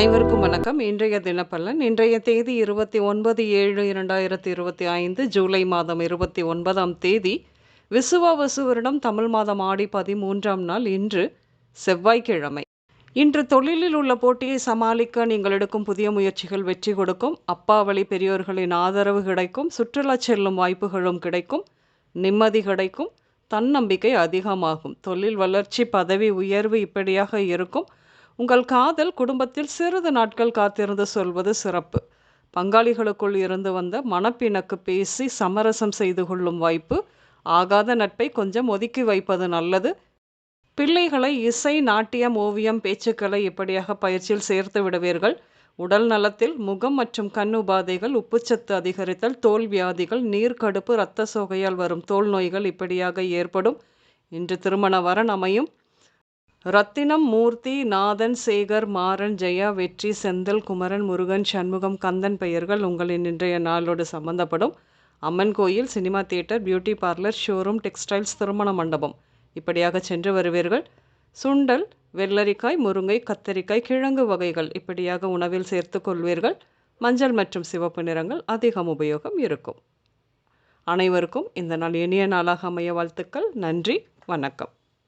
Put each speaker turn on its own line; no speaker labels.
அனைவருக்கும் வணக்கம். இன்றைய தினப்பலன் இன்றைய தேதி இருபத்தி ஒன்பது ஏழு இரண்டாயிரத்தி இருபத்தி ஐந்து ஜூலை மாதம் இருபத்தி ஒன்பதாம் தேதி விசுவாவசு வருடம் தமிழ் மாதம் ஆடி பதிமூன்றாம் நாள் இன்று செவ்வாய்க்கிழமை. இன்று தொழிலில் உள்ள போட்டியை சமாளிக்க நீங்கள் எடுக்கும் புதிய முயற்சிகள் வெற்றி கொடுக்கும். அப்பா வழி பெரியோர்களின் ஆதரவு கிடைக்கும். சுற்றுலா செல்லும் வாய்ப்புகளும் கிடைக்கும். நிம்மதி கிடைக்கும். தன்னம்பிக்கை அதிகமாகும். தொழில் வளர்ச்சி பதவி உயர்வு இப்படியாக இருக்கும். உங்கள் காதல் குடும்பத்தில் சிறிது நாட்கள் காத்திருந்து சொல்வது சிறப்பு. பங்காளிகளுக்குள் இருந்து வந்த மனப்பிணக்கு பேசி சமரசம் செய்து கொள்ளும் வாய்ப்பு ஆகாத நட்பை கொஞ்சம் ஒதுக்கி வைப்பது நல்லது. பிள்ளைகளை இசை நாட்டியம் ஓவியம் பேச்சுக்களை இப்படியாக பயிற்சியில் சேர்த்து விடுவீர்கள். உடல் நலத்தில் முகம் மற்றும் கண் உபாதைகள் உப்புச்சத்து அதிகரித்தல் தோல் வியாதிகள் நீர்க்கடுப்பு இரத்த சோகையால் வரும் தோல் நோய்கள் இப்படியாக ஏற்படும். இன்று திருமண வரன் அமையும். ரத்தினம் மூர்த்தி நாதன் சேகர் மாறன் ஜெயா வெற்றி செந்தல் குமரன் முருகன் சண்முகம் கந்தன் பெயர்கள் உங்களின் இன்றைய நாளோடு சம்பந்தப்படும் அம்மன் கோயில் cinema theatre beauty parlour showroom textiles திருமண மண்டபம். இப்படியாக சென்று வருவீர்கள். சுண்டல் வெள்ளரிக்காய் முருங்கை கத்தரிக்காய் கிழங்கு வகைகள் இப்படியாக உணவில் சேர்த்து கொள்வீர்கள். மஞ்சள் மற்றும் சிவப்பு நிறங்கள் அதிகம் உபயோகம் இருக்கும். அனைவருக்கும் இந்த நாள் இனிய நாளாக அமைய வாழ்த்துக்கள். நன்றி. வணக்கம்.